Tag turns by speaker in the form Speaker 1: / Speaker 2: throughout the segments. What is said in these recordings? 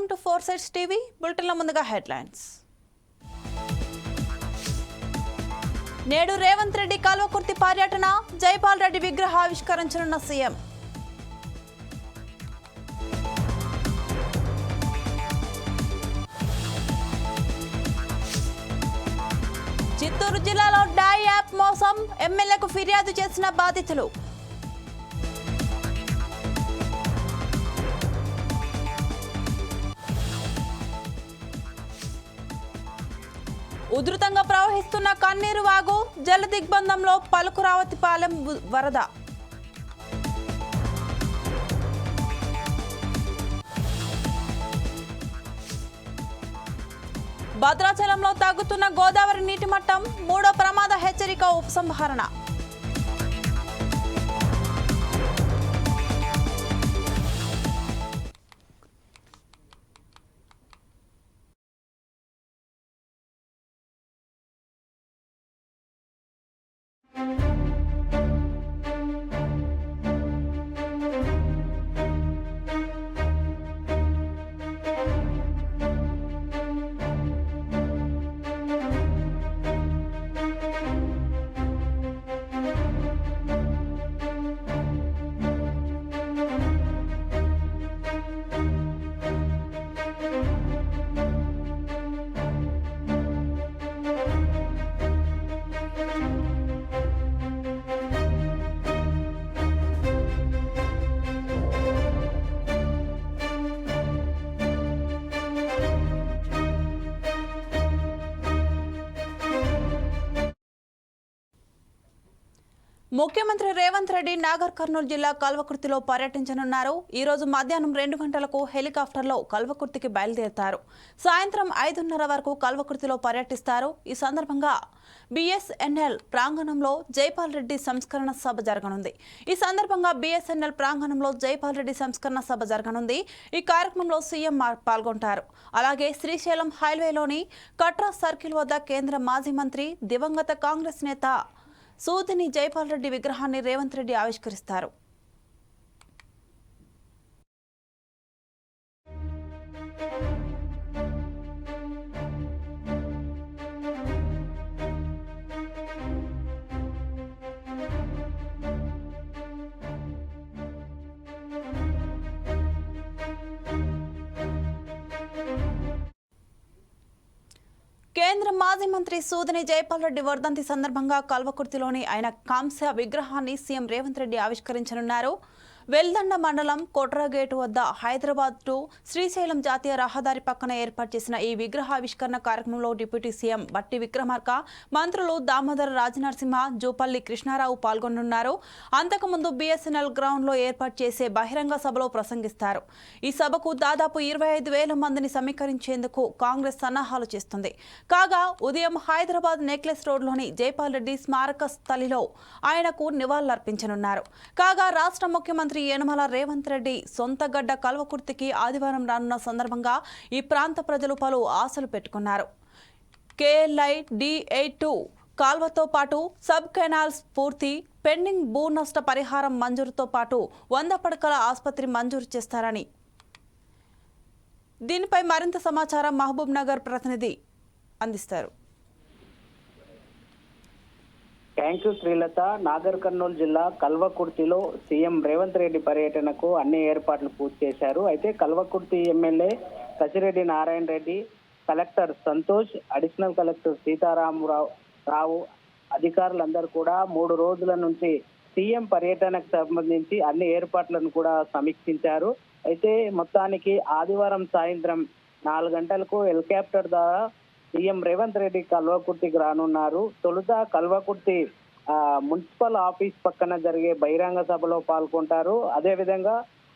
Speaker 1: Welcome to four sides TV బులెటిన్లో ముందుగా headlines నేడు రేవంత్ రెడ్డి కాల్వకుర్తి పర్యటన జైపాల్ రెడ్డి విగ్రహ ఆవిష్కరించనున్న సీఎం. చిత్తూరు జిల్లాలో డై యాప్ మోసం ఎమ్మెల్యేకు ఫిర్యాదు చేసిన బాధితులు. ఉధృతంగా ప్రవహిస్తున్న కన్నీరు వాగు జల దిగ్బంధంలో పలుకురావతిపాలెం వరద. భద్రాచలంలో తగ్గుతున్న గోదావరి నీటి మట్టం మూడో ప్రమాద హెచ్చరిక ఉపసంహరణ. ముఖ్యమంత్రి రేవంత్ రెడ్డి నాగర్ కర్నూలు జిల్లా కల్వకుర్తిలో పర్యటించనున్నారు. ఈ రోజు మధ్యాహ్నం రెండు గంటలకు హెలికాప్టర్లో కల్వకుర్తికి బయలుదేరుతారు. సాయంత్రం ఐదున్నర వరకు కల్వకుర్తిలో పర్యటిస్తారు. ఈ సందర్భంగా బిఎస్ఎన్ఎల్ ప్రాంగణంలో జైపాల్ రెడ్డి సంస్కరణ సభ జరగనుంది. ఈ సందర్భంగా బిఎస్ఎన్ఎల్ ప్రాంగణంలో జైపాల్ రెడ్డి సంస్కరణ సభ జరగనుంది. ఈ కార్యక్రమంలో సీఎం పాల్గొంటారు. అలాగే శ్రీశైలం హైవేలోని కట్రా సర్కిల్ వద్ద కేంద్ర మాజీ మంత్రి దివంగత కాంగ్రెస్ నేత సూదిని జైపాల్ రెడ్డి విగ్రహాన్ని రేవంత్ రెడ్డి ఆవిష్కరిస్తారు. కేంద్ర మాజీ మంత్రి సూదిని జైపాల్ రెడ్డి వర్ధంతి సందర్భంగా కల్వకుర్తిలోని ఆయన కాంస్య విగ్రహాన్ని సీఎం రేవంత్ రెడ్డి ఆవిష్కరించనున్నారు. వెల్దండ మండలం కొట్రగేటు వద్ద హైదరాబాద్ టు శ్రీశైలం జాతీయ రహదారి పక్కన ఏర్పాటు చేసిన ఈ విగ్రహావిష్కరణ కార్యక్రమంలో డిప్యూటీ సీఎం బట్టి విక్రమార్క మంత్రులు దామోదర రాజనరసింహ జూపల్లి కృష్ణారావు పాల్గొనున్నారు. అంతకుముందు బీఎస్ఎన్ఎల్ గ్రౌండ్లో ఏర్పాటు చేసే బహిరంగ సభలో ప్రసంగిస్తారు. ఈ సభకు దాదాపు ఇరవై ఐదు వేల మందిని సమీకరించేందుకు కాంగ్రెస్ సన్నాహాలు చేస్తుంది. కాగా ఉదయం హైదరాబాద్ నెక్లెస్ రోడ్లోని జైపాల్ రెడ్డి స్మారక స్థలిలో ఆయనకు నివాళులర్పించనున్నారు. కాగా రాష్ట్ర ముఖ్యమంత్రి యనమల రేవంత్ రెడ్డి సొంతగడ్డ కల్వకుర్తికి ఆదివారం రానున్న సందర్భంగా ఈ ప్రాంత ప్రజలు పలు ఆశలు పెట్టుకున్నారు. కేఎల్ఐ డి ఎయిట్ టూ కాల్వతో పాటు సబ్ కెనాల్స్ పూర్తి పెండింగ్ భూ నష్ట పరిహారం మంజూరుతో పాటు వంద పడకల ఆసుపత్రి మంజూరు చేస్తారని. దీనిపై మరింత సమాచారం మహబూబ్ నగర్ ప్రతినిధి అందిస్తారు.
Speaker 2: Thank you Srilatha. Nagar Kurnool జిల్లా కల్వకుర్తిలో సీఎం రేవంత్ రెడ్డి పర్యటనకు అన్ని ఏర్పాట్లు పూర్తి చేశారు. అయితే Kalwakurthy MLA Kasireddy Narayana Reddy collector Santosh additional collector Sitaramarao Rao అధికారులందరూ కూడా మూడు రోజుల నుంచి సీఎం పర్యటనకు సంబంధించి అన్ని ఏర్పాట్లను కూడా సమీక్షించారు. అయితే మొత్తానికి ఆదివారం సాయంత్రం నాలుగు గంటలకు హెలికాప్టర్ ద్వారా సీఎం రేవంత్ రెడ్డి కల్వకుర్తికి రానున్నారు. తొలుత కల్వకుర్తి ఆ, మున్సిపల్ ఆఫీస్ పక్కన జరిగే బహిరంగ సభలో పాల్గొంటారు. అదేవిధంగా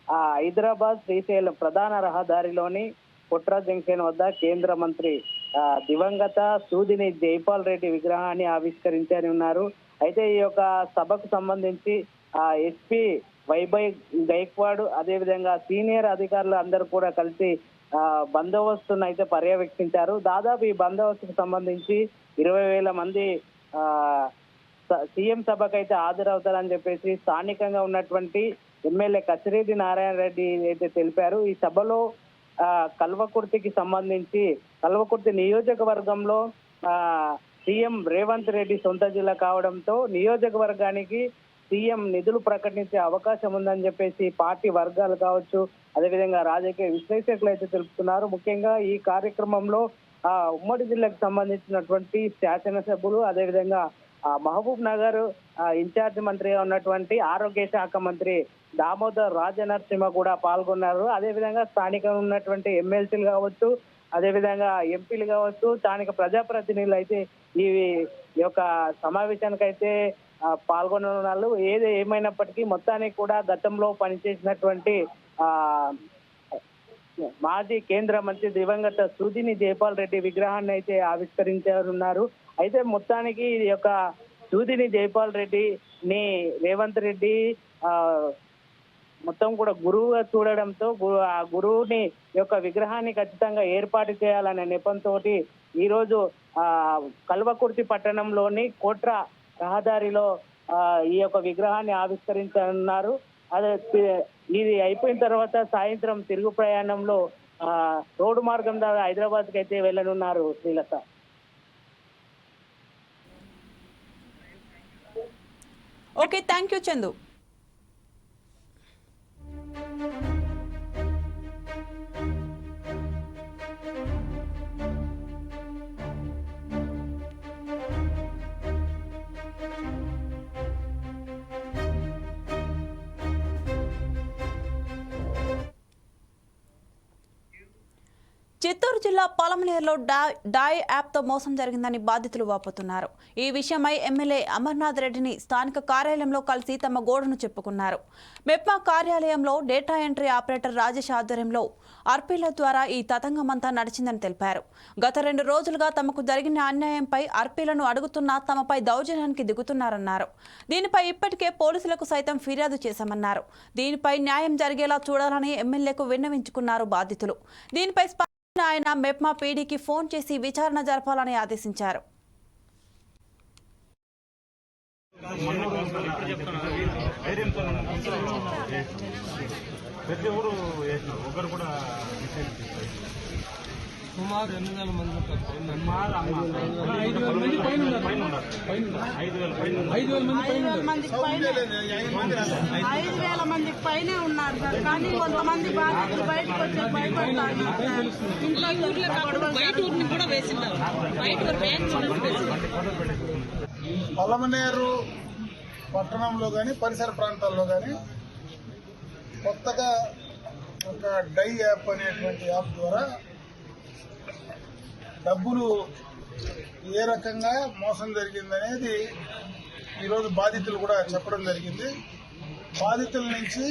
Speaker 2: ఆ హైదరాబాద్ శ్రీశైలం ప్రధాన రహదారిలోని కుట్ర జంక్షన్ వద్ద కేంద్ర మంత్రి ఆ, దివంగత సూదిని జైపాల్ రెడ్డి విగ్రహాన్ని ఆవిష్కరించని ఉన్నారు అయితే ఈ యొక్క సభకు సంబంధించి ఆ ఎస్పీ వైబై గైక్వాడ్ అదేవిధంగా సీనియర్ అధికారులు అందరూ కూడా కలిసి బందోబస్తును అయితే పర్యవేక్షించారు. దాదాపు ఈ బందోబస్తుకు సంబంధించి ఇరవై వేల మంది స- సీఎం సభకు అయితే హాజరవుతారని చెప్పేసి స్థానికంగా ఉన్నటువంటి ఎమ్మెల్యే కసిరెడ్డి నారాయణ రెడ్డి అయితే తెలిపారు. ఈ సభలో కల్వకుర్తికి సంబంధించి కల్వకుర్తి నియోజకవర్గంలో సీఎం రేవంత్ రెడ్డి సొంత జిల్లా కావడంతో నియోజకవర్గానికి సీఎం నిధులు ప్రకటించే అవకాశం ఉందని చెప్పేసి పార్టీ వర్గాలు కావచ్చు అదేవిధంగా రాజకీయ విశ్లేషకులు అయితే తెలుపుతున్నారు. ముఖ్యంగా ఈ కార్యక్రమంలో ఆ ఉమ్మడి జిల్లాకు సంబంధించినటువంటి శాసనసభ్యులు అదేవిధంగా ఆ మహబూబ్ నగర్ ఇన్ఛార్జ్ మంత్రిగా ఉన్నటువంటి ఆరోగ్య శాఖ మంత్రి దామోదర్ రాజనరసింహ కూడా పాల్గొన్నారు. అదేవిధంగా స్థానికంగా ఉన్నటువంటి ఎమ్మెల్సీలు కావచ్చు అదేవిధంగా ఎంపీలు కావచ్చు స్థానిక ప్రజాప్రతినిధులు అయితే ఈ యొక్క సమావేశానికి అయితే పాల్గొననున్నారు ఏది ఏమైనప్పటికీ మొత్తానికి కూడా గతంలో పనిచేసినటువంటి ఆ మాజీ కేంద్ర మంత్రి దివంగత సుధిని జైపాల్ రెడ్డి విగ్రహాన్ని అయితే ఆవిష్కరించారున్నారు. అయితే మొత్తానికి ఈ యొక్క సూదిని జైపాల్ రెడ్డిని రేవంత్ రెడ్డి ఆ మొత్తం కూడా గురువుగా చూడడంతో ఆ గురువుని యొక్క విగ్రహాన్ని ఖచ్చితంగా ఏర్పాటు చేయాలనే నెపంతో ఈ రోజు ఆ కల్వకుర్తి పట్టణంలోని కోట్ర రహదారిలో ఈ యొక్క విగ్రహాన్ని ఆవిష్కరించనున్నారు. అదే ఇది అయిపోయిన తర్వాత సాయంత్రం తిరుగు ప్రయాణంలో రోడ్డు మార్గం ద్వారా హైదరాబాద్కి అయితే వెళ్ళనున్నారు Srilatha.
Speaker 1: Okay thank you Chandu. Chittoor జిల్లా పొలమనేరులో డాయ్ యాప్తో మోసం జరిగిందని బాధితులు వాపోతున్నారు. ఈ విషయమై ఎమ్మెల్యే అమర్నాథ్ రెడ్డిని స్థానిక కార్యాలయంలో కలిసి తమ గోడును చెప్పుకున్నారు. మెప్మా కార్యాలయంలో డేటా ఎంట్రీ ఆపరేటర్ రాజేష్ ఆధ్వర్యంలో అర్పీల ద్వారా ఈ తతంగమంతా నడిచిందని తెలిపారు. గత రెండు రోజులుగా తమకు జరిగిన అన్యాయంపై ఆర్పీలను అడుగుతున్నా తమపై దౌర్జన్యానికి దిగుతున్నారన్నారు. దీనిపై ఇప్పటికే పోలీసులకు సైతం ఫిర్యాదు చేశామన్నారు. దీనిపై న్యాయం జరిగేలా చూడాలని ఎమ్మెల్యేకు విన్నవించుకున్నారు బాధితులు. దీనిపై ఆయన మెప్మా పీడీకి ఫోన్ చేసి విచారణ జరపాలని ఆదేశించారు.
Speaker 3: ప్రతి ఊరు వేసినారు ఒకరు కూడా
Speaker 4: సుమారు ఎనిమిది వేల మంది
Speaker 3: ఐదు వేల ఐదు
Speaker 5: మందికి పైన ఐదు వేల మందికి పైనే ఉన్నారు సార్ కానీ కొంతమంది బాధితులు బయటకు వచ్చి భయపడతారు ఇంట్లో
Speaker 6: బయట ఊరిని కూడా వేసిండారు బయట
Speaker 7: పట్టణంలో కానీ పరిసర ప్రాంతాల్లో కానీ కొత్తగా ఒక డై యాప్ అనేటువంటి యాప్ ద్వారా డబ్బులు ఏ రకంగా మోసం జరిగిందనేది ఈరోజు బాధితులు కూడా చెప్పడం జరిగింది. బాధితుల నుంచి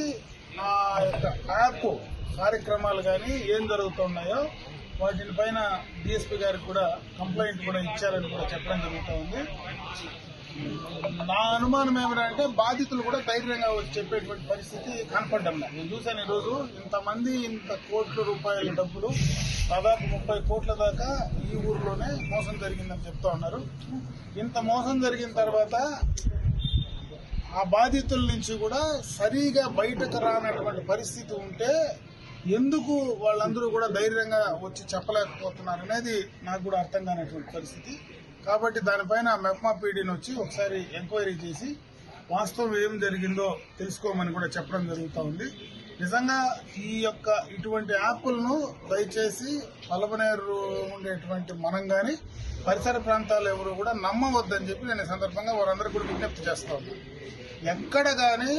Speaker 7: ఆ యొక్క యాప్ కార్యక్రమాలు కానీ ఏం జరుగుతున్నాయో వాటిని పైన డిఎస్పీ గారికి కూడా కంప్లైంట్ కూడా ఇచ్చారని కూడా చెప్పడం జరుగుతూ ఉంది నా అనుమానం ఏమిటంటే బాధితులు కూడా ధైర్యంగా వచ్చి చెప్పేటువంటి పరిస్థితి కనపడ్డం నేను చూశాను ఈరోజు ఇంతమంది ఇంత కోట్ల రూపాయల డబ్బులు దాదాపు ముప్పై కోట్ల దాకా ఈ ఊర్లోనే మోసం జరిగిందని చెప్తా ఉన్నారు. ఇంత మోసం జరిగిన తర్వాత ఆ బాధితుల నుంచి కూడా సరిగా బయటకు రానటువంటి పరిస్థితి ఉంటే ఎందుకు వాళ్ళందరూ కూడా ధైర్యంగా వచ్చి చెప్పలేకపోతున్నారు అనేది నాకు కూడా అర్థం కానటువంటి పరిస్థితి. కాబట్టి దానిపైన మెప్మా పీడీని వచ్చి ఒకసారి ఎంక్వైరీ చేసి వాస్తవం ఏం జరిగిందో తెలుసుకోమని కూడా చెప్పడం జరుగుతూ ఉంది. నిజంగా ఈ యొక్క ఇటువంటి యాప్లను దయచేసి పలమనేరు ఉండేటువంటి మనం కానీ పరిసర ప్రాంతాలు ఎవరు కూడా నమ్మవద్దని చెప్పి నేను సందర్భంగా వారందరూ కూడా విజ్ఞప్తి చేస్తా ఉన్నాను ఎక్కడ కానీ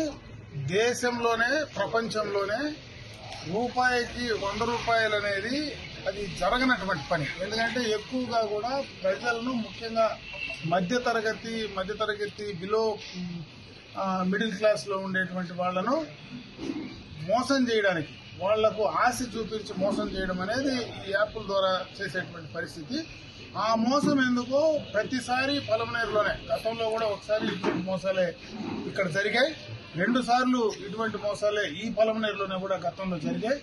Speaker 7: దేశంలోనే ప్రపంచంలోనే రూపాయికి వంద రూపాయలు అనేది అది జరగనటువంటి పని. ఎందుకంటే ఎక్కువగా కూడా ప్రజలను ముఖ్యంగా మధ్యతరగతి మధ్యతరగతి బిలో మిడిల్ క్లాస్లో ఉండేటువంటి వాళ్ళను మోసం చేయడానికి వాళ్ళకు ఆశ చూపించి మోసం చేయడం అనేది ఈ యాప్ల ద్వారా చేసేటువంటి పరిస్థితి. ఆ మోసం ఎందుకు ప్రతిసారి పొలమనేరులోనే గతంలో కూడా ఒకసారి ఇటువంటి మోసాలే ఇక్కడ జరిగాయి. రెండు సార్లు ఇటువంటి మోసాలే ఈ పొలమనేరులోనే కూడా గతంలో జరిగాయి.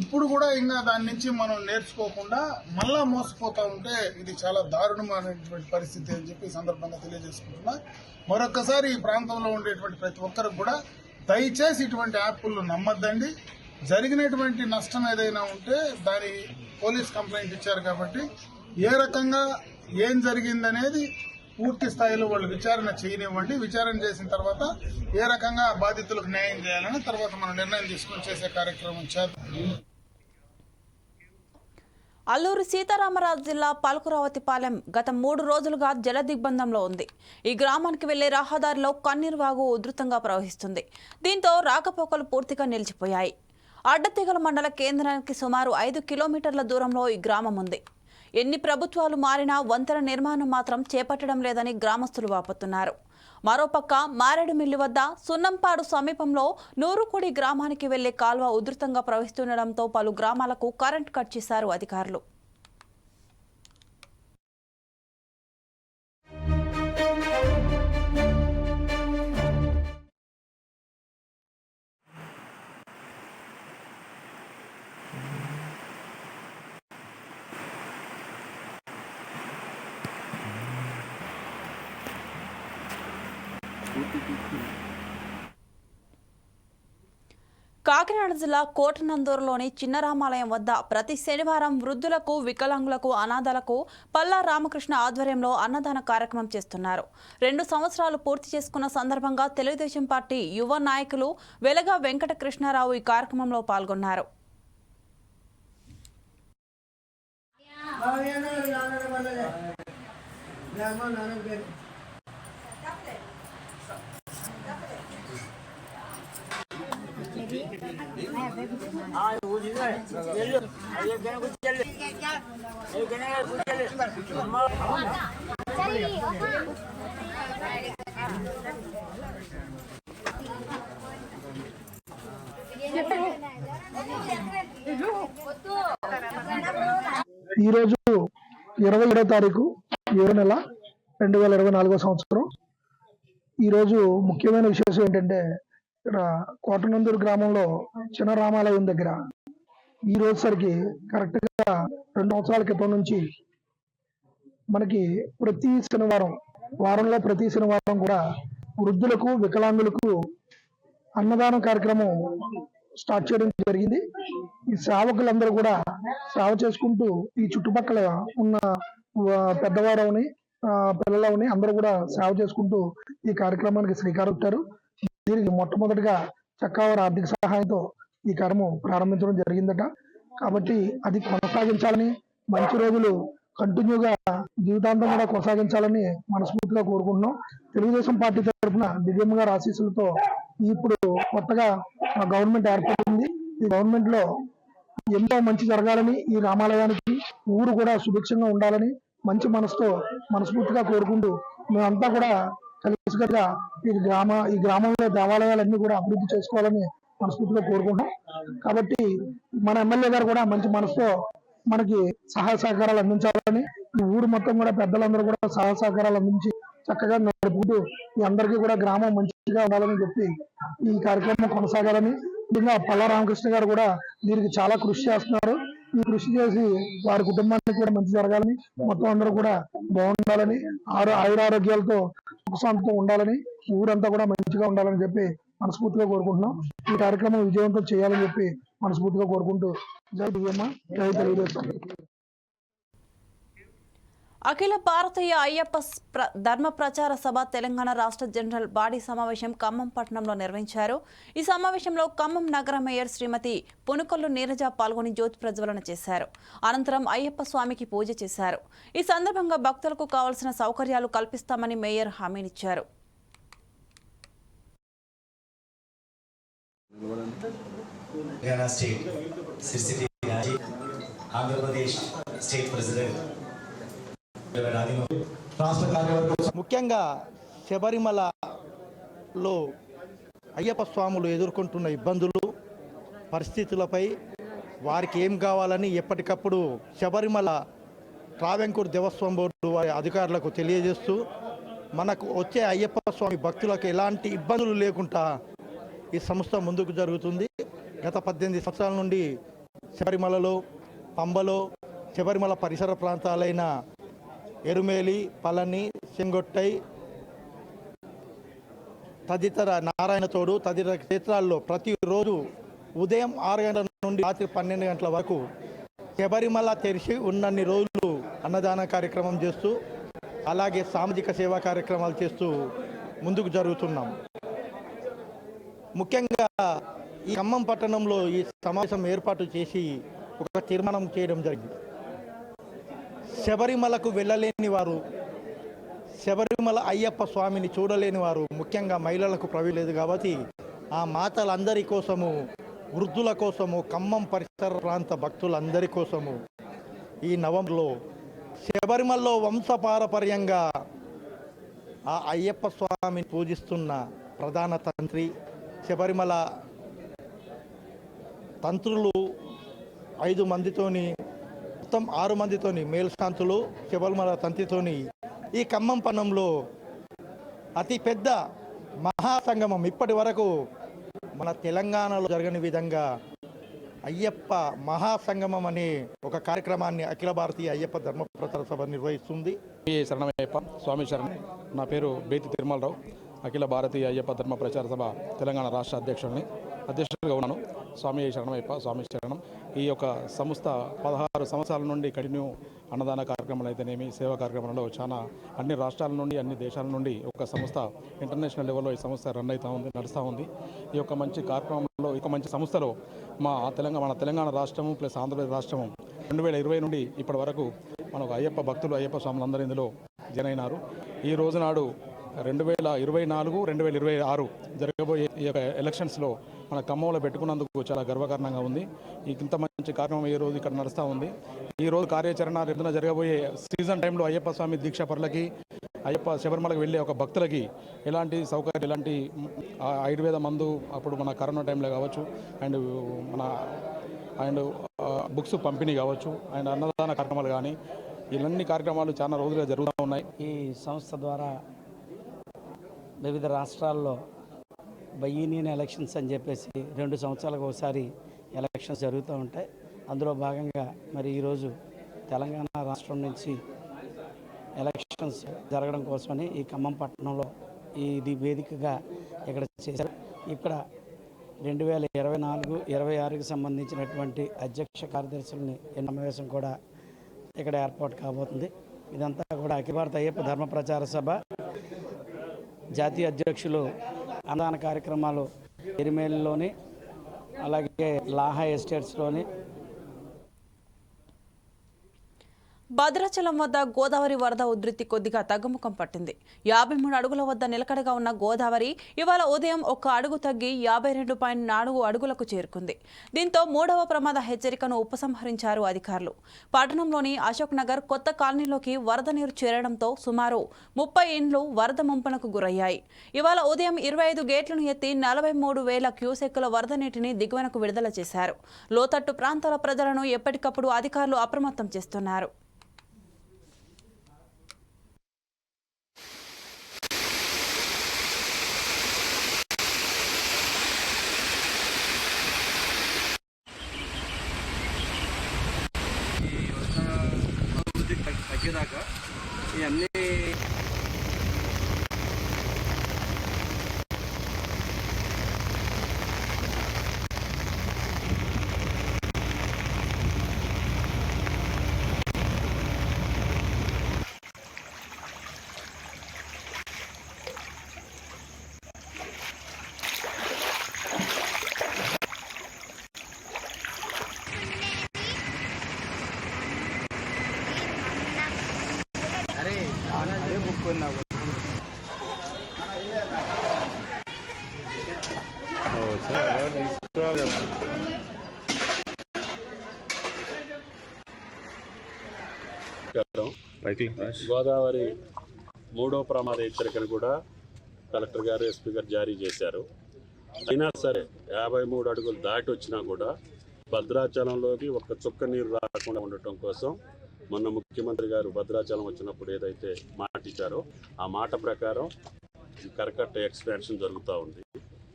Speaker 7: ఇప్పుడు కూడా ఇంకా దాని నుంచి మనం నేర్చుకోకుండా మళ్ళా మోసపోతా ఉంటే ఇది చాలా దారుణమైనటువంటి పరిస్థితి అని చెప్పి సందర్భంగా తెలియజేసుకుంటున్నా. మరొకసారి ఈ ప్రాంతంలో ఉండేటువంటి ప్రతి ఒక్కరికి కూడా దయచేసి ఇటువంటి యాప్లు నమ్మద్దండి. జరిగినటువంటి నష్టం ఏదైనా ఉంటే దాని పోలీస్ కంప్లైంట్ ఇచ్చారు కాబట్టి ఏ రకంగా ఏం జరిగిందనేది పూర్తి స్థాయిలో వాళ్ళు విచారణ చేయనివ్వండి. విచారణ చేసిన తర్వాత ఏ రకంగా బాధితులకు న్యాయం చేయాలని తర్వాత మనం నిర్ణయం తీసుకొని చేసే కార్యక్రమం చేద్దాం.
Speaker 1: అల్లూరి సీతారామరాజు జిల్లా పలుకురావతిపాలెం గత మూడు రోజులుగా జల దిగ్బంధంలో ఉంది. ఈ గ్రామానికి వెళ్ళే రహదారిలో కన్నీరు వాగు ఉధృతంగా ప్రవహిస్తుంది. దీంతో రాకపోకలు పూర్తిగా నిలిచిపోయాయి. అడ్డతీగల మండల కేంద్రానికి సుమారు ఐదు కిలోమీటర్ల దూరంలో ఈ గ్రామం ఉంది. ఎన్ని ప్రభుత్వాలు మారినా వంతెన నిర్మాణం మాత్రం చేపట్టడం లేదని గ్రామస్తులు వాపోతున్నారు. మరోపక్క మారేడుమిల్లి వద్ద సున్నంపాడు సమీపంలో నూరుకుడి గ్రామానికి వెళ్ళే కాల్వ ఉధృతంగా ప్రవహిస్తుండటంతో పలు గ్రామాలకు కరెంట్ కట్ చేశారు అధికారులు. కాకినాడ జిల్లా కోటనందూరులోని చిన్న రామాలయం వద్ద ప్రతి శనివారం వృద్ధులకు వికలాంగులకు అనాథలకు పల్లా రామకృష్ణ ఆధ్వర్యంలో అన్నదాన కార్యక్రమం చేస్తున్నారు. రెండు సంవత్సరాలు పూర్తి చేసుకున్న సందర్భంగా తెలుగుదేశం పార్టీ యువ నాయకులు వెలగ వెంకట కృష్ణారావు ఈ కార్యక్రమంలో పాల్గొన్నారు.
Speaker 8: ఈరోజు ఇరవై ఏడో తారీఖు ఏడు నెల రెండు వేల ఇరవై నాలుగో సంవత్సరం. ఈరోజు ముఖ్యమైన విశేషం ఏంటంటే ఇక్కడ కోటనందూరు గ్రామంలో చిన్న రామాలయం దగ్గర ఈ రోజు సరికి కరెక్ట్గా రెండు సంవత్సరాల క్రితం నుంచి మనకి ప్రతి శనివారం వారంలో ప్రతి శనివారం కూడా వృద్ధులకు వికలాంగులకు అన్నదానం కార్యక్రమం స్టార్ట్ చేయడం జరిగింది. ఈ సేవకులందరూ కూడా సేవ చేసుకుంటూ ఈ చుట్టుపక్కల ఉన్న పెద్దవారవని పిల్లలవని అందరూ కూడా సేవ చేసుకుంటూ ఈ కార్యక్రమానికి శ్రీకారుతారు దీనికి మొట్టమొదటిగా చక్కావారి ఆర్థిక సహాయంతో ఈ కార్యక్రమం ప్రారంభించడం జరిగిందట. కాబట్టి అది కొనసాగించాలని మంచి రోజులు కంటిన్యూగా జీవితాంతం కూడా కొనసాగించాలని మనస్ఫూర్తిగా కోరుకుంటున్నాం. తెలుగుదేశం పార్టీ తరఫున దివ్యమ్మ గారి ఆశీస్సులతో ఇప్పుడు కొత్తగా మా గవర్నమెంట్ ఏర్పడింది. ఈ గవర్నమెంట్లో ఎంతో మంచి జరగాలని ఈ రామాలయానికి ఊరు కూడా సుభిక్షంగా ఉండాలని మంచి మనసుతో మనస్ఫూర్తిగా కోరుకుంటూ మేమంతా కూడా కలిసికట్టుగా ఈ గ్రామ ఈ గ్రామంలో దేవాలయాలన్నీ కూడా అభివృద్ధి చేసుకోవాలని మనస్ఫూర్తిగా కోరుకుంటాం కాబట్టి మన ఎమ్మెల్యే గారు కూడా మంచి మనసుతో మనకి సహాయ సహకారాలు అందించాలని ఈ ఊరు మొత్తం కూడా పెద్దలందరూ కూడా సహాయ సహకారాలు అందించి చక్కగా నడుపుకుంటూ ఈ అందరికీ కూడా గ్రామం మంచిగా ఉండాలని చెప్పి ఈ కార్యక్రమం కొనసాగాలని. ముఖ్యంగా పల్లా రామకృష్ణ గారు కూడా దీనికి చాలా కృషి చేస్తున్నారు. కృషి చేసి వారి కుటుంబానికి కూడా మంచి జరగాలని మొత్తం అందరూ కూడా బాగుండాలని ఆరో ఆయురారోగ్యాలతో సుఖశాంతితో ఉండాలని ఊరంతా కూడా మంచిగా ఉండాలని చెప్పి మనస్ఫూర్తిగా కోరుకుంటున్నాం. ఈ కార్యక్రమం విజయవంతం చేయాలని చెప్పి మనస్ఫూర్తిగా కోరుకుంటూ జై దివ్యమ్మ జై తెలుగుదేశం.
Speaker 1: అఖిల భారతీయ అయ్యప్ప ప్ర- ధర్మ ప్రచార సభ తెలంగాణ రాష్ట్ర జనరల్ బాడీ సమావేశం ఖమ్మం పట్టణంలో నిర్వహించారు. ఈ సమావేశంలో ఖమ్మం నగర మేయర్ శ్రీమతి పునుకొల్లు నీరజ పాల్గొని జ్యోతి ప్రజ్వలన చేశారు. అనంతరం అయ్యప్ప స్వామికి పూజ చేశారు. ఈ సందర్భంగా భక్తులకు కావలసిన సౌకర్యాలు కల్పిస్తామని మేయర్ హామీనిచ్చారు.
Speaker 9: ఆంధ్రప్రదేశ్ స్టేట్ ప్రెసిడెంట్
Speaker 10: ముఖ్యంగా శబరిమలలో అయ్యప్ప స్వాములు ఎదుర్కొంటున్న ఇబ్బందులు పరిస్థితులపై వారికి ఏం కావాలని ఎప్పటికప్పుడు శబరిమల ట్రావెంకూర్ దేవస్వం బోర్డు వారి అధికారులకు తెలియజేస్తూ మనకు వచ్చే అయ్యప్ప స్వామి భక్తులకు ఎలాంటి ఇబ్బందులు లేకుండా ఈ సంస్థ ముందుకు జరుగుతుంది. గత పద్దెనిమిది సంవత్సరాల నుండి శబరిమలలో పంబలో శబరిమల పరిసర ప్రాంతాలైన ఎరుమేలి పళని చెంగొట్టై తదితర నారాయణతోడు తదితర క్షేత్రాల్లో ప్రతిరోజు ఉదయం ఆరు గంటల నుండి రాత్రి పన్నెండు గంటల వరకు శబరిమల తెరిచి ఉన్నన్ని రోజులు అన్నదాన కార్యక్రమం చేస్తూ అలాగే సామాజిక సేవా కార్యక్రమాలు చేస్తూ ముందుకు జరుగుతున్నాం. ముఖ్యంగా ఈ ఖమ్మం పట్టణంలో ఈ సమావేశం ఏర్పాటు చేసి ఒక తీర్మానం చేయడం జరిగింది. శబరిమలకు వెళ్ళలేని వారు శబరిమల అయ్యప్ప స్వామిని చూడలేని వారు ముఖ్యంగా మహిళలకు ప్రవేలేదు కాబట్టి ఆ మాతలందరి కోసము వృద్ధుల కోసము ఖమ్మం పరిసర ప్రాంత భక్తులందరి కోసము ఈ నవంలో శబరిమలలో వంశపారపర్యంగా ఆ అయ్యప్ప స్వామిని పూజిస్తున్న ప్రధాన తంత్రి శబరిమల తంత్రులు ఐదు మందితోని మొత్తం ఆరు మందితోని మేల్శాంతులు శబరిమల తంతితోని ఈ ఖమ్మం పన్నంలో అతి పెద్ద మహాసంగమం ఇప్పటి వరకు మన తెలంగాణలో జరగని విధంగా అయ్యప్ప మహాసంగమం అనే ఒక కార్యక్రమాన్ని అఖిల భారతీయ అయ్యప్ప ధర్మ ప్రచార సభ నిర్వహిస్తుంది.
Speaker 3: ఈ శరణమయ్యప్ప స్వామి శరణ్. నా పేరు బేతి తిరుమలరావు. అఖిల భారతీయ అయ్యప్ప ధర్మ ప్రచార సభ తెలంగాణ రాష్ట్ర అధ్యక్షుడిని అధ్యక్షుడిగా ఉన్నాను. స్వామి శరణమయ్యప్ప స్వామి శరణం. ఈ యొక్క సంస్థ పదహారు సంవత్సరాల నుండి కంటిన్యూ అన్నదాన కార్యక్రమాలు అయితేనేమి సేవా కార్యక్రమాలలో చాలా అన్ని రాష్ట్రాల నుండి అన్ని దేశాల నుండి ఒక సంస్థ ఇంటర్నేషనల్ లెవెల్లో ఈ సంస్థ రన్ అవుతూ ఉంది నడుస్తూ ఉంది. ఈ యొక్క మంచి కార్యక్రమంలో ఈ మంచి సంస్థలో మా తెలంగాణ మన తెలంగాణ రాష్ట్రము ప్లస్ ఆంధ్రప్రదేశ్ రాష్ట్రము రెండు వేల ఇరవై నుండి ఇప్పటి వరకు మనకు అయ్యప్ప భక్తులు అయ్యప్ప స్వాములందరూ ఇందులో జనైనారు ఈ రోజు నాడు రెండు వేల ఇరవై నాలుగు రెండు వేల ఇరవై ఆరు జరగబోయే ఈ యొక్క ఎలక్షన్స్లో మన ఖమ్మంలో పెట్టుకున్నందుకు చాలా గర్వకారణంగా ఉంది. ఈ ఇంత మంచి కార్యక్రమం ఈ రోజు ఇక్కడ నడుస్తూ ఉంది. ఈ రోజు కార్యాచరణ రేపున జరగబోయే సీజన్ టైంలో అయ్యప్ప స్వామి దీక్ష పరులకి అయ్యప్ప శబరిమలకు వెళ్ళే ఒక భక్తులకి ఎలాంటి సౌకర్యం ఎలాంటి ఆయుర్వేద మందు అప్పుడు మన కరోనా టైంలో కావచ్చు అండ్ మన అండ్ బుక్స్ పంపిణీ కావచ్చు అండ్ అన్నదాన కార్యక్రమాలు కానీ ఇలాంటి కార్యక్రమాలు చాలా రోజులుగా జరుగుతూ ఉన్నాయి.
Speaker 11: ఈ సంస్థ ద్వారా వివిధ రాష్ట్రాల్లో బై యూనియన్ ఎలక్షన్స్ అని చెప్పేసి రెండు సంవత్సరాలకు ఒకసారి ఎలక్షన్స్ జరుగుతూ ఉంటాయి. అందులో భాగంగా మరి ఈరోజు తెలంగాణ రాష్ట్రం నుంచి ఎలక్షన్స్ జరగడం కోసమని ఈ ఖమ్మం పట్టణంలో ఇది వేదికగా ఇక్కడ చేశారు. ఇక్కడ రెండు వేల ఇరవై నాలుగు ఇరవై ఆరుకి సంబంధించినటువంటి అధ్యక్ష కార్యదర్శులని సమావేశం కూడా ఇక్కడ ఏర్పాటు కాబోతుంది. ఇదంతా కూడా అఖిల భారత అయ్యప్ప ధర్మ ప్రచార సభ. జాతీయ అధ్యక్షులు అన్నదాన కార్యక్రమాలు ఎరిమేలిలోని అలాగే లాహా ఎస్టేట్స్లోని
Speaker 1: భద్రాచలం వద్ద గోదావరి వరద ఉధృతి కొద్దిగా తగ్గుముఖం పట్టింది. యాభై మూడు అడుగుల వద్ద నిలకడగా ఉన్న గోదావరి ఇవాళ ఉదయం ఒక్క అడుగు తగ్గి యాభై రెండు పాయింట్ నాలుగు అడుగులకు చేరుకుంది. దీంతో మూడవ ప్రమాద హెచ్చరికను ఉపసంహరించారు అధికారులు. పట్టణంలోని అశోక్ నగర్ కొత్త కాలనీలోకి వరద నీరు చేరడంతో సుమారు ముప్పై ఇండ్లు వరద ముంపనకు గురయ్యాయి. ఇవాళ ఉదయం ఇరవై ఐదు గేట్లను ఎత్తి నలభై మూడు వేల క్యూసెక్కుల వరద నీటిని దిగువనకు విడుదల చేశారు. లోతట్టు ప్రాంతాల ప్రజలను ఎప్పటికప్పుడు అధికారులు అప్రమత్తం చేస్తున్నారు.
Speaker 12: గోదావరి మూడో ప్రమాద హెచ్చరికను కూడా కలెక్టర్ గారు ఎస్పీ గారు జారీ చేశారు. అయినా సరే యాభై మూడు అడుగులు దాటి వచ్చినా కూడా భద్రాచలంలోకి ఒక చుక్క నీరు రాకుండా ఉండటం కోసం మొన్న ముఖ్యమంత్రి గారు భద్రాచలం వచ్చినప్పుడు ఏదైతే మాట ఇచ్చారో ఆ మాట ప్రకారం కరకట్ట ఎక్స్పాన్షన్ జరుగుతూ ఉంది.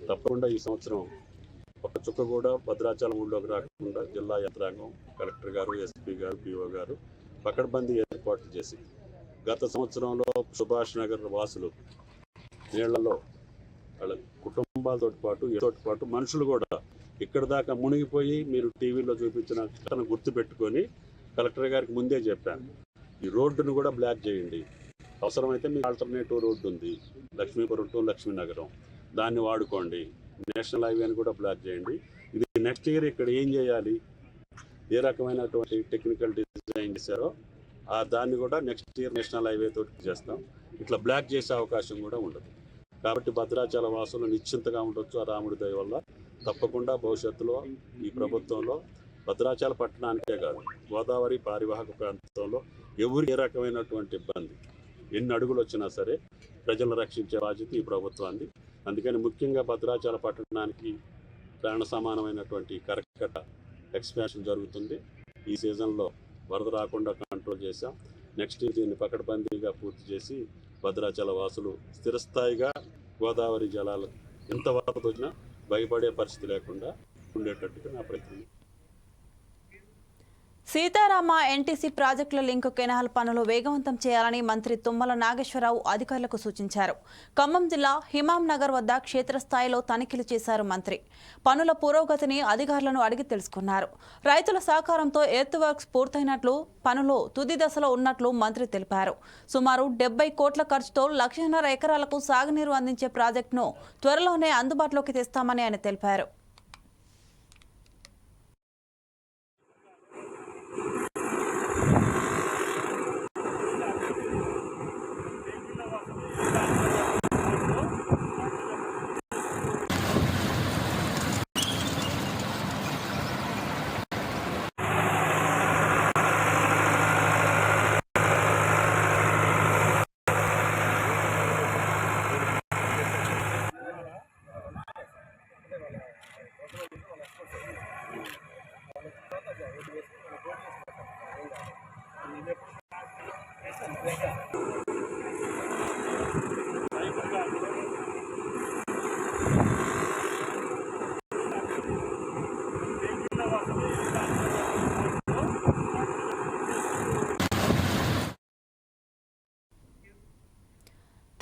Speaker 12: తప్పకుండా ఈ సంవత్సరం ఒక చుక్క కూడా భద్రాచలం ఊళ్ళోకి రాకుండా జిల్లా యంత్రాంగం కలెక్టర్ గారు ఎస్పీ గారు పిఓ గారు పకడ్బందీ ఏర్పాట్లు చేసి గత సంవత్సరంలో సుభాష్ నగర్ వాసులు నీళ్ళలో వాళ్ళ కుటుంబాలతో పాటు ఇతోటి పాటు మనుషులు కూడా ఇక్కడ దాకా మునిగిపోయి మీరు టీవీలో చూపించిన గుర్తు గుర్తుపెట్టుకొని కలెక్టర్ గారికి ముందే చెప్పాను. ఈ రోడ్డును కూడా బ్లాక్ చేయండి. అవసరమైతే మీకు ఆల్టర్నేటివ్ రోడ్డు ఉంది. లక్ష్మీపురం టు లక్ష్మీనగరం. దాన్ని వాడుకోండి. నేషనల్ హైవేని కూడా బ్లాక్ చేయండి. ఇది నెక్స్ట్ ఇయర్ ఇక్కడ ఏం చేయాలి? ఏ రకమైనటువంటి టెక్నికల్ డిజైన్ చేశారో ఆ దాన్ని కూడా నెక్స్ట్ ఇయర్ నేషనల్ హైవే తోటి చేస్తాం. ఇట్లా బ్లాక్ చేసే అవకాశం కూడా ఉండదు. కాబట్టి భద్రాచల వాసులు నిశ్చింతగా ఉండొచ్చు ఆ రాముడి దయ వల్ల. తప్పకుండా భవిష్యత్తులో ఈ ప్రభుత్వంలో భద్రాచల పట్టణానికే కాదు గోదావరి పారివాహక ప్రాంతంలో ఎవరు ఏ రకమైనటువంటి ఇబ్బంది ఎన్ని అడుగులు వచ్చినా సరే ప్రజలను రక్షించే బాధ్యత ఈ ప్రభుత్వాన్ని అందుకని ముఖ్యంగా భద్రాచల పట్టణానికి ప్రాణ సమానమైనటువంటి కరకట ఎక్స్పాన్షన్ జరుగుతుంది. ఈ సీజన్లో వరద రాకుండా కంట్రోల్ చేశాం. నెక్స్ట్ దీన్ని పకడ్బందీగా పూర్తి చేసి భద్రాచల వాసులు స్థిరస్థాయిగా గోదావరి జలాలు ఎంత వరద వచ్చినా భయపడే పరిస్థితి లేకుండా ఉండేటట్టుగా నా ప్రయత్నం.
Speaker 1: సీతారామ ఎన్టీసీ ప్రాజెక్టుల లింక్ కెనాల్ పనులు వేగవంతం చేయాలని మంత్రి తుమ్మల నాగేశ్వరరావు అధికారులకు సూచించారు. ఖమ్మం జిల్లా హిమాం నగర్ వద్ద క్షేత్రస్థాయిలో తనిఖీలు చేశారు మంత్రి. పనుల పురోగతిని అధికారులను అడిగి తెలుసుకున్నారు. రైతుల సహకారంతో ఎర్త్ వర్క్స్ పూర్తయినట్లు పనులు తుది దశలో ఉన్నట్లు మంత్రి తెలిపారు. సుమారు డెబ్బై కోట్ల ఖర్చుతో లక్షన్నర ఎకరాలకు సాగునీరు అందించే ప్రాజెక్టును త్వరలోనే అందుబాటులోకి తెస్తామని ఆయన తెలిపారు.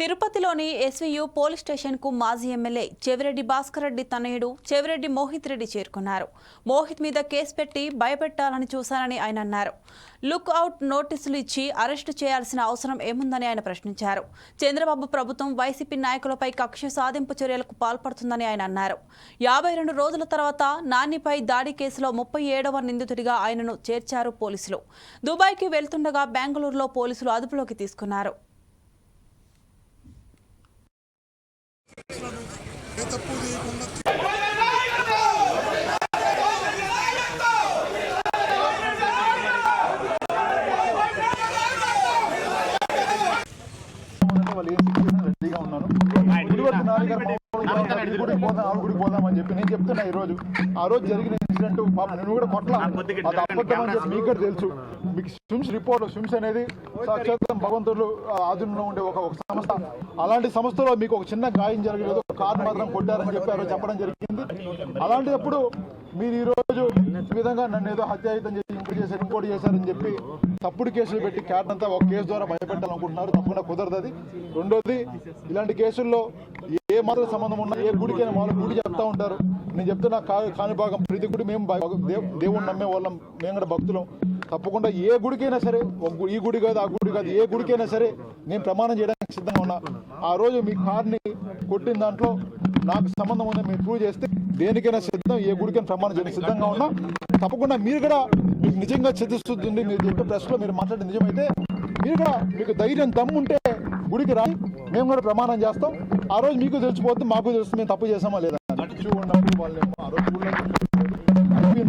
Speaker 1: తిరుపతిలోని ఎస్వీయు పోలీస్ స్టేషన్కు మాజీ ఎమ్మెల్యే చెవిరెడ్డి భాస్కర్ రెడ్డి తనయుడు చెవిరెడ్డి మోహిత్ రెడ్డి చేరుకున్నారు. మోహిత్ మీద కేసు పెట్టి భయపెట్టాలని చూశానని ఆయన అన్నారు. లుక్ అవుట్ నోటీసులు ఇచ్చి అరెస్టు చేయాల్సిన అవసరం ఏముందని ఆయన ప్రశ్నించారు. చంద్రబాబు ప్రభుత్వం వైసీపీ నాయకులపై కక్ష సాధింపు చర్యలకు పాల్పడుతుందని ఆయన అన్నారు. యాభై రెండు రోజుల తర్వాత నానిపై దాడి కేసులో ముప్పై ఏడవ నిందితుడిగా ఆయనను చేర్చారు పోలీసులు. దుబాయ్కి వెళ్తుండగా బెంగళూరులో పోలీసులు అదుపులోకి తీసుకున్నారు.
Speaker 13: వాళ్ళు ఏం ఆ గుడికి పోదాం అని చెప్పి నేను చెప్తున్నా ఈ రోజు ఆ రోజు జరిగిన నేను కూడా మీకు కూడా తెలుసు. మీకు స్విమ్స్ రిపోర్ట్ స్విమ్స్ అనేది సాక్షాత్తం భగవంతుడు ఆధునంలో ఉండే ఒక ఒక సంస్థ. అలాంటి సంస్థలో మీకు ఒక చిన్న గాయం జరగలేదు ఒక కారు మాత్రం కొట్టారని చెప్పి ఆ రోజు చెప్పడం జరిగింది. అలాంటిదప్పుడు మీరు ఈ రోజు ఈ విధంగా నన్ను ఏదో హత్యాయుతం చేసి ఇంకోటి చేశారు ఇంకోటి చేశారని చెప్పి తప్పుడు కేసులు పెట్టి క్యాట్ అంతా ఒక కేసు ద్వారా భయపెట్టాలనుకుంటున్నారు. తప్పకుండా కుదరదు అది రెండోది ఇలాంటి కేసుల్లో ఏ మాత్రం సంబంధం ఉన్నా ఏ గుడికైనా వాళ్ళు గుడి చెప్తా ఉంటారు. నేను చెప్తున్నా కా కాణిభాగం ప్రతి గుడి మేము దేవుణ్ణి నమ్మే వాళ్ళం. మేము కూడా భక్తులం. తప్పకుండా ఏ గుడికైనా సరే ఈ గుడి కాదు ఆ గుడి కాదు ఏ గుడికైనా సరే నేను ప్రమాణం చేయడానికి సిద్ధంగా ఉన్నా. ఆ రోజు మీ కార్ని కొట్టిన దాంట్లో నాకు సంబంధం ఉందని మీరు ప్రూవ్ చేస్తే దేనికైనా సిద్ధం ఏ గుడికైనా ప్రమాణం చేయడానికి సిద్ధంగా ఉన్నా. తప్పకుండా మీరు కూడా మీకు నిజంగా చదిస్తుంది మీరు చెప్పే ప్రెస్లో మీరు మాట్లాడే నిజమైతే మీరు కూడా మీకు ధైర్యం దమ్ముంటే గుడికి రా మేము కూడా ప్రమాణం చేస్తాం. ఆ రోజు మీకు తెలిసిపోతుంది మాకు తెలుస్తుంది మేము తప్పు చేసామా లేదా. ఉన్నప్పుడు ఆ రోజు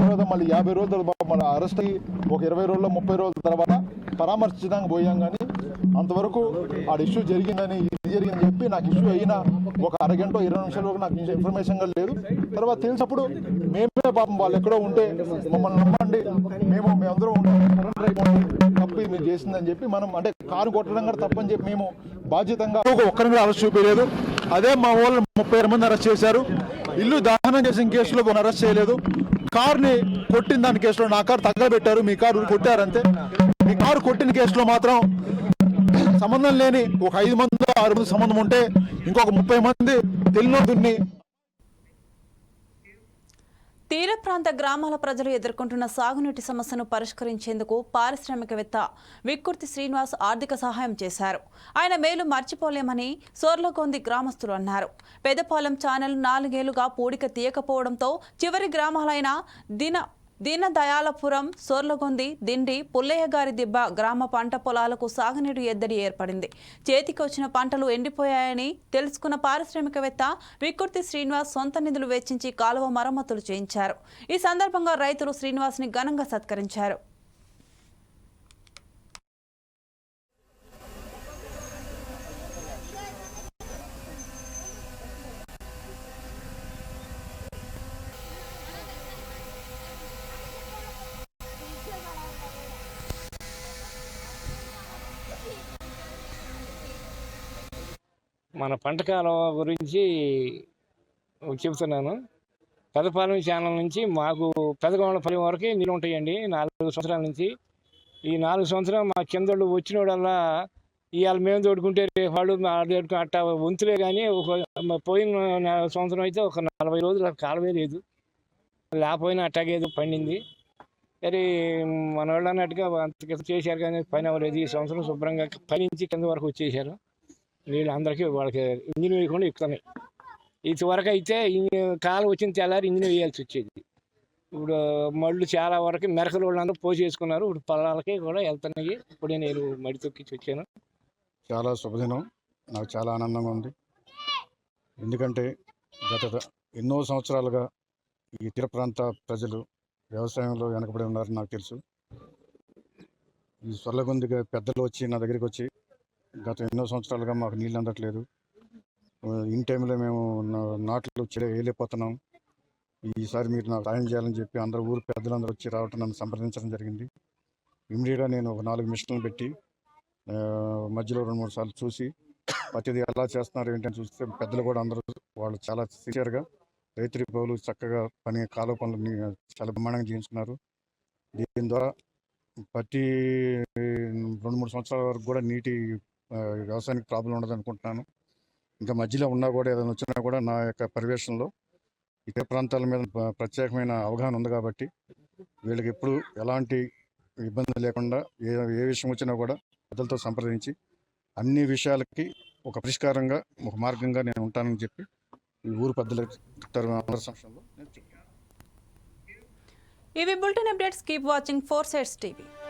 Speaker 13: తర్వాత మళ్ళీ యాభై రోజుల తర్వాత మన అరెస్ట్ అయ్యి ఒక ఇరవై రోజుల్లో ముప్పై రోజుల తర్వాత పరామర్శించడానికి పోయాం కానీ అంతవరకు ఆ ఇష్యూ జరిగిందని ఇది జరిగిందని చెప్పి నాకు ఇష్యూ అయిన ఒక అరగంట ఇరవై నిమిషాల వరకు నాకు ఇన్ఫర్మేషన్ లేదు. తర్వాత తెలిసినప్పుడు మేమే పాపం వాళ్ళు ఎక్కడో ఉంటే మమ్మల్ని నమ్మండి. మేము మేమందరం ఉంటాం తప్పు మీరు చేసిందని చెప్పి మనం అంటే కారు కొట్టడం కూడా తప్పని చెప్పి మేము బాధ్యతంగా ఒక్కరిని కూడా అరెస్ట్ చూపించలేదు. అదే మా వాళ్ళు ముప్పై ఆరు మంది అరెస్ట్ చేశారు. ఇల్లు దహనం చేసిన కేసులో అరెస్ట్ చేయలేదు. కార్ని కొట్టిన దాని కేసులో నా కారు తగ్గబెట్టారు మీ కారు కొట్టారంతే. మీ కారు కొట్టిన కేసులో మాత్రం సంబంధం లేని ఒక ఐదు మంది ఆరు మంది సంబంధం ఉంటే ఇంకొక ముప్పై మంది తెలియని
Speaker 1: తీర ప్రాంత గ్రామాల ప్రజలు ఎదుర్కొంటున్న సాగునీటి సమస్యను పరిష్కరించేందుకు పారిశ్రామికవేత్త విక్కుర్తి శ్రీనివాస్ ఆర్థిక సహాయం చేశారు. ఆయన మేలు మర్చిపోలేమని సోర్లగొంది గ్రామస్తులు అన్నారు. పెదపాలెం ఛానల్ నాలుగేళ్ళుగా పూడిక తీయకపోవడంతో చివరి గ్రామాలైన దిన దీనదయాలపురం సోర్లగొంది దిండి పుల్లయ్య గారి దిబ్బ గ్రామ పంట పొలాలకు సాగునీటి ఎద్దడి ఏర్పడింది. చేతికి వచ్చిన పంటలు ఎండిపోయాయని తెలుసుకున్న పారిశ్రామికవేత్త వికృతి శ్రీనివాస్ సొంత నిధులు వెచ్చించి కాలువ మరమ్మతులు చేయించారు. ఈ సందర్భంగా రైతులు శ్రీనివాస్ని ఘనంగా సత్కరించారు.
Speaker 14: మన పంట కాలం గురించి చెబుతున్నాను. పెదపాలెం ఛానల్ నుంచి మాకు పెదగొండపల్లి వరకు నీళ్ళు ఉంటాయండి. నాలుగు సంవత్సరాల నుంచి. ఈ నాలుగు సంవత్సరాలు మా కిందోళ్ళు వచ్చినోడల్లా ఇవాళ మేము తోడుకుంటే రేపు వాళ్ళు తోడుకుని అట్ట అట్టా వంతులే కానీ ఒక పోయిన సంవత్సరం అయితే ఒక నలభై రోజులు కాలమే లేదు. లేకపోయినా అట్టాగేదో పండింది. సరే మన వాళ్ళు అన్నట్టుగా అంత చేశారు కానీ పని అవ్వలేదు. ఈ సంవత్సరం శుభ్రంగా పని నుంచి కింద వరకు వచ్చేసారు. వీళ్ళందరికీ వాళ్ళకి ఇంజిన్ వేయకుండా ఎక్కుతున్నాయి ఇది అయితే కాలు కాలం వచ్చిన తెల్లారి ఇంజిన్ వేయాల్సి వచ్చేది. ఇప్పుడు మళ్ళు చాలా వరకు మెరకలు వాళ్ళందరూ పోసేసుకున్నారు ఇప్పుడు పొలాలకి కూడా వెళ్తున్నాయి. ఇప్పుడే నేను మడి తొక్కించి వచ్చాను.
Speaker 15: చాలా శుభదినం. నాకు చాలా ఆనందంగా ఉంది. ఎందుకంటే గత ఎన్నో సంవత్సరాలుగా ఈ తీర ప్రాంత ప్రజలు వ్యవసాయంలో వెనకబడి ఉన్నారని నాకు తెలుసు. ఈ సొల్లగొందిగా పెద్దలు వచ్చి నా దగ్గరికి వచ్చి గత ఎన్నో సంవత్సరాలుగా మాకు నీళ్ళు అందట్లేదు. ఇన్ టైంలో మేము నాట్లు చెడే వేయలేకపోతున్నాం. ఈసారి మీరు నాకు సాయం చేయాలని చెప్పి అందరు ఊరు పెద్దలందరూ వచ్చి రావటం నన్ను సంప్రదించడం జరిగింది. ఇమ్మీడియట్గా నేను ఒక నాలుగు మిషన్లు పెట్టి మధ్యలో రెండు మూడు సార్లు చూసి ప్రతిదీ ఎలా చేస్తున్నారు ఏంటని చూస్తే పెద్దలు కూడా అందరూ వాళ్ళు చాలా సిన్సియర్గా రైతు పౌలు చక్కగా పని కాలువ పనులు చాలా బ్రహ్మాండంగా చేయించుకున్నారు. దీని ద్వారా ప్రతి రెండు మూడు సంవత్సరాల వరకు కూడా నీటి వ్యవసాయానికి ప్రాబ్లం ఉండదు అనుకుంటున్నాను. ఇంకా మధ్యలో ఉన్నా కూడా ఏదైనా వచ్చినా కూడా నా యొక్క పర్యవేక్షణలో ఇతర ప్రాంతాల మీద ప్రత్యేకమైన అవగాహన ఉంది కాబట్టి వీళ్ళకి ఎప్పుడు ఎలాంటి ఇబ్బంది లేకుండా ఏ ఏ విషయం వచ్చినా కూడా పెద్దలతో సంప్రదించి అన్ని విషయాలకి ఒక పరిష్కారంగా ఒక మార్గంగా నేను ఉంటానని చెప్పి ఈ ఊరు పెద్దల సంవత్సరంలో నేను చెప్తున్నాను.
Speaker 1: ఇవి bulletin updates. Keep watching four sides TV.